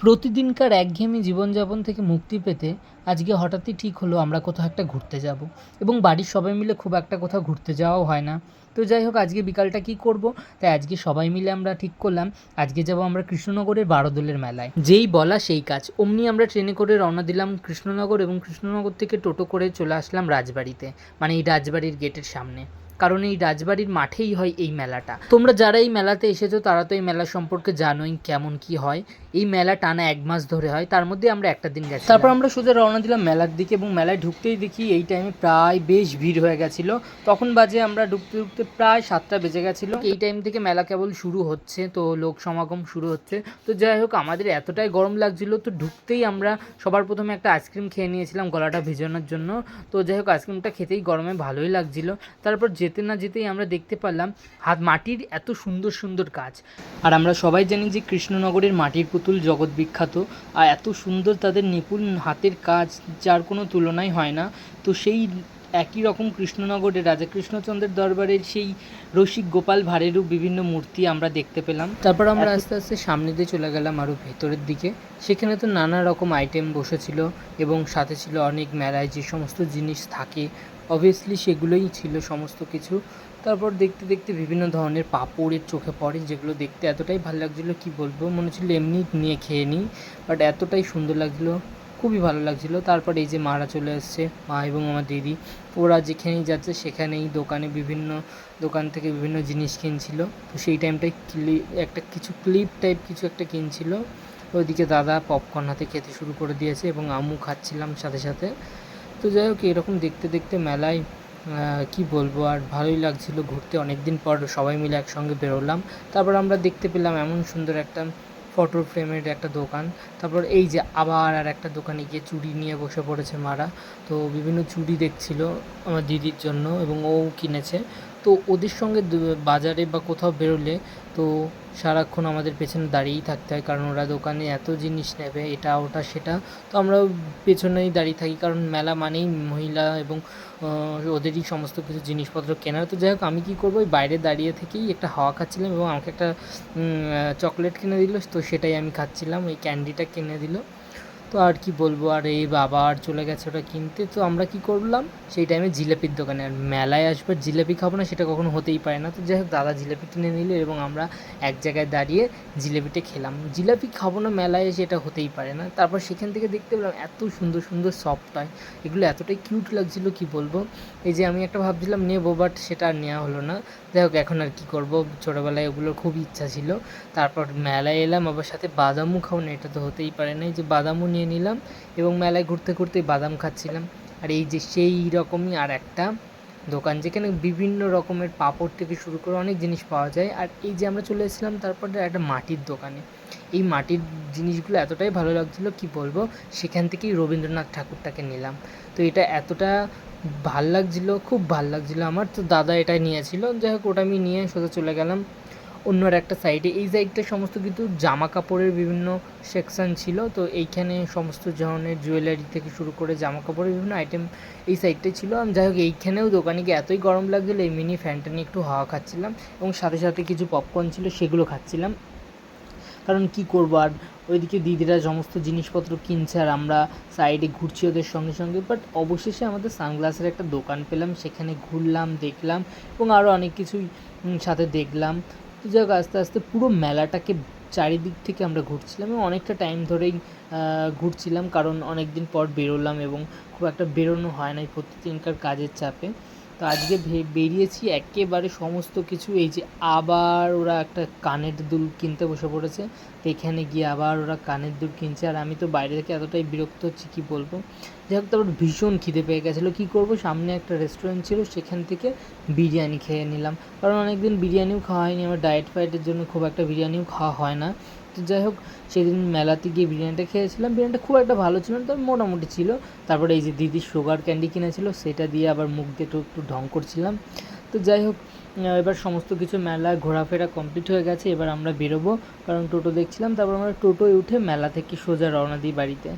প্রতিদিনকার একঘেয়েমি জীবনযাপন থেকে মুক্তি পেতে আজকে হঠাৎই ঠিক হলো আমরা কোথাও একটা ঘুরতে যাব। এবং বাড়ির সবাই মিলে খুব একটা কোথাও ঘুরতে যাওয়াও হয় না। তো যাই হোক, আজকে বিকালটা কী করব? তাই আজকে সবাই মিলে আমরা ঠিক করলাম। আজকে যাব আমরা কৃষ্ণনগরের বারোদোলের মেলায়। যেই বলা সেই কাজ। অমনি আমরা ট্রেনে করে রওনা দিলাম কৃষ্ণনগর এবং কৃষ্ণনগর থেকে টোটো করে চলে আসলাম রাজবাড়িতে মানে এই রাজবাড়ির গেটের সামনে। কারণ এই রাজবাড়ির মাঠেই হয় এই মেলাটা। তোমরা যারা এই মেলাতে এসেছ তারা তো এই মেলা সম্পর্কে জানোই কেমন কি হয়। এই মেলা টানা এক মাস ধরে হয় তার মধ্যে আমরা একটা দিন গেছি তারপর আমরা সোজা রওনা দিলাম মেলার দিকে এবং মেলায় ঢুকতেই দেখি এই টাইমে প্রায় বেশ ভিড় হয়ে গেছিল। তখন বাজে আমরা ঢুকতে ঢুকতে প্রায় সাতটা বেজে গেছিল। এই টাইম থেকে মেলা কেবল শুরু হচ্ছে তো লোক সমাগম শুরু হচ্ছে। তো যাই হোক আমাদের এতটাই গরম লাগছিল তো ঢুকতেই আমরা সবার প্রথমে একটা আইসক্রিম খেয়ে নিয়েছিলাম গলাটা ভেজানোর জন্য। তো যাই হোক আইসক্রিমটা খেতেই গরমে ভালোই লাগছিল। তারপর যেতে না যেতেই আমরা দেখতে পারলাম হাত মাটির এত সুন্দর সুন্দর কাজ। আর আমরা সবাই জানি যে কৃষ্ণনগরের মাটির পুতুল জগৎ বিখ্যাত, আর এত সুন্দর তাদের নিপুণ হাতের কাজ যার কোনো তুলনাই হয় না। তো সেই একই রকম কৃষ্ণনগরের রাজা কৃষ্ণচন্দ্রের দরবারের সেই রসিক গোপাল ভাঁড়েরও বিভিন্ন মূর্তি আমরা দেখতে পেলাম। তারপর আমরা আস্তে আস্তে সামনে দিয়ে চলে গেলাম আরও ভেতরের দিকে। সেখানে তো নানা রকম আইটেম বসেছিল এবং সাথে ছিল অনেক মেলায় যে সমস্ত জিনিস থাকে। অবভিয়াসলি সেগুলোই ছিল সমস্ত কিছু। তারপর দেখতে দেখতে বিভিন্ন ধরনের পাঁপড়ের চোখে পড়ে যেগুলো দেখতে এতটাই ভালো লাগছিল কি বলব? মনে হচ্ছিল এমনি নিয়ে খেয়ে নিই বাট এতটাই সুন্দর লাগছিল। খুবই ভালো লাগছিল। তারপর এই যে মারা চলে এসছে, মা এবং আমার দিদি। ওরা যেখানেই যাচ্ছে সেখানেই দোকানে বিভিন্ন, দোকান থেকে বিভিন্ন জিনিস কিনছিল। তো সেই টাইমটায় ক্লিপ একটা কিছু ক্লিপ টাইপ কিছু একটা কিনছিল। ওইদিকে দাদা পপকর্ন হাতে খেতে শুরু করে দিয়েছে এবং আম্মু খাচ্ছিলাম সাথে সাথে। তো যাই হোক, এরকম দেখতে দেখতে মেলায় কি বলব, আর ভালোই লাগছিল ঘুরতে। অনেক দিন পর সবাই মিলে একসঙ্গে বেরোলাম। তারপর আমরা দেখতে পেলাম এমন সুন্দর একটা ফটো ফ্রেমের একটা দোকান। তারপর এই যে আবার আর একটা দোকানে গিয়ে চুড়ি নিয়ে বসে পড়েছে মারা। তো বিভিন্ন চুড়ি দেখছিল আমার দিদির জন্য এবং ও কিনেছে। তো ওদের সঙ্গে বাজারে বা কোথাও বেরোলে তো সারাক্ষণ আমাদের পেছনে দাঁড়িয়েই থাকতে হয়। কারণ ওরা দোকানে এত জিনিস নেবে, এটা, ওটা, সেটা। তো আমরা পেছনেই দাঁড়িয়ে থাকি। কারণ মেলা মানেই মহিলা এবং ওদেরই সমস্ত কিছু জিনিসপত্র কেনার তো যাই হোক, আমি কী করব? ওই বাইরে দাঁড়িয়ে থেকেই একটা হাওয়া খাচ্ছিলাম এবং আমাকে একটা চকলেট কিনে দিল। তো সেটাই আমি খাচ্ছিলাম। ওই ক্যান্ডিটা কিনে দিল। তো আর কি বলব, আর এই বাবা আর চলে গেছে ওটা কিনতে, তো আমরা কি করলাম? সেই টাইমে জিলেপির দোকানে, আর মেলায় আসবে জিলেপি খাব না সেটা কখনো হতেই পারে না। তো যাই হোক, দাদা জিলেপি কিনে নিল এবং আমরা এক জায়গায় দাঁড়িয়ে জিলেপিটা খেলাম। জিলাপি খাব না মেলায় এসে এটা হতেই পারে না। তারপর সেখান থেকে দেখতে পেলাম এত সুন্দর সুন্দর সফট হয় এগুলো এতটাই কিউট লাগছিল, কি বলব? এই যে আমি একটা ভাবছিলাম নেব বাট সেটা আর নেওয়া হলো না। যাই হোক, এখন আর কি করব? ছোটোবেলায় ওগুলোর খুব ইচ্ছা ছিল। তারপর মেলায় এলাম, আবার সাথে বাদামও খাও না, এটা তো হতেই পারে না। এই যে বাদামও নিয়ে নিলাম এবং মেলায় ঘুরতে ঘুরতে বাদাম খাচ্ছিলাম। আর এই যে সেই রকমই আর একটা দোকান যেখানে বিভিন্ন রকমের পাঁপড় থেকে শুরু করে অনেক জিনিস পাওয়া যায়। আর এই যে আমরা চলে এসেছিলাম তারপরে একটা মাটির দোকানে। এই মাটির জিনিসগুলো এতটাই ভালো লাগছিল কি বলব? সেখান থেকেই রবীন্দ্রনাথ ঠাকুরটাকে নিলাম। তো এটা এতটা ভালো লাগছিল, খুব ভালো লাগছিল আমার। তো দাদা এটাই নিয়েছিল। যাই হোক ওটা আমি নিয়ে সোজা চলে গেলাম। অন্য একটা সাইডে এই সাইডটা সমস্ত কিছু জামা কাপড়ের বিভিন্ন সেকশন ছিল। তো এইখানে সমস্ত ধরনের জুয়েলারি থেকে শুরু করে জামা কাপড়ের বিভিন্ন আইটেম এই সাইডটাই ছিল। আমি, যাই হোক, এইখানেও দোকানে গিয়ে এতই গরম লাগছিল এই মিনি ফ্যানটা নিয়ে একটু হাওয়া খাচ্ছিলাম এবং সাথে সাথে কিছু পপকর্ন ছিল, সেগুলো খাচ্ছিলাম। কারণ কি করব আর, ওইদিকে দিদিরা সমস্ত জিনিসপত্র কিনছে আর আমরা সাইডে ঘুরছি ওদের সঙ্গে সঙ্গে। বাট অবশেষে আমাদের সানগ্লাসের একটা দোকান পেলাম, সেখানে ঘুরলাম, দেখলাম এবং আরও অনেক কিছুই সাথে দেখলাম। তো যাই হোক আস্তে আস্তে পুরো মেলাটাকে চারিদিক থেকে আমরা ঘুরছিলাম এবং অনেকটা টাইম ধরেই ঘুরছিলাম। কারণ অনেক দিন পর বেরোলাম এবং খুব একটা বেরোনো হয় না প্রতিদিনকার কাজের চাপে। তো আজকে বেরিয়েছি একেবারে সমস্ত কিছু। এই যে আবার ওরা একটা কানের দুল কিনতে বসে পড়েছে, তো এখানে গিয়ে আবার ওরা কানের দুল কিনছে। আর আমি তো বাইরে থেকে এতটাই বিরক্ত হচ্ছি, কী বলব? যাই হোক, তারপর ভীষণ খিদে পেয়ে গেছিল। কী করব? সামনে একটা রেস্টুরেন্ট ছিল, সেখান থেকে বিরিয়ানি খেয়ে নিলাম। কারণ অনেকদিন বিরিয়ানিও খাওয়া হয়নি, আমার ডায়েট ফায়েটের জন্য খুব একটা বিরিয়ানিও খাওয়া হয় না। তো যাই হোক, সেদিন মেলাতে গিয়ে বিরিয়ানিটা খেয়েছিলাম। বিরিয়ানিটা খুব একটা ভালো ছিল না, তবে মোটামুটি ছিল। তারপরে এই যে দিদি সুগার ক্যান্ডি কিনেছিল, সেটা দিয়ে আবার মুখ দিয়ে একটু একটু ঢং করছিলাম। তো যাই হোক এবার সমস্ত কিছু মেলা ঘোরাফেরা কমপ্লিট হয়ে গেছে, এবার আমরা বেরোবো। কারণ টোটো দেখছিলাম, তারপর আমরা টোটোয় উঠে মেলা থেকে সোজা রওনা দিই বাড়িতে।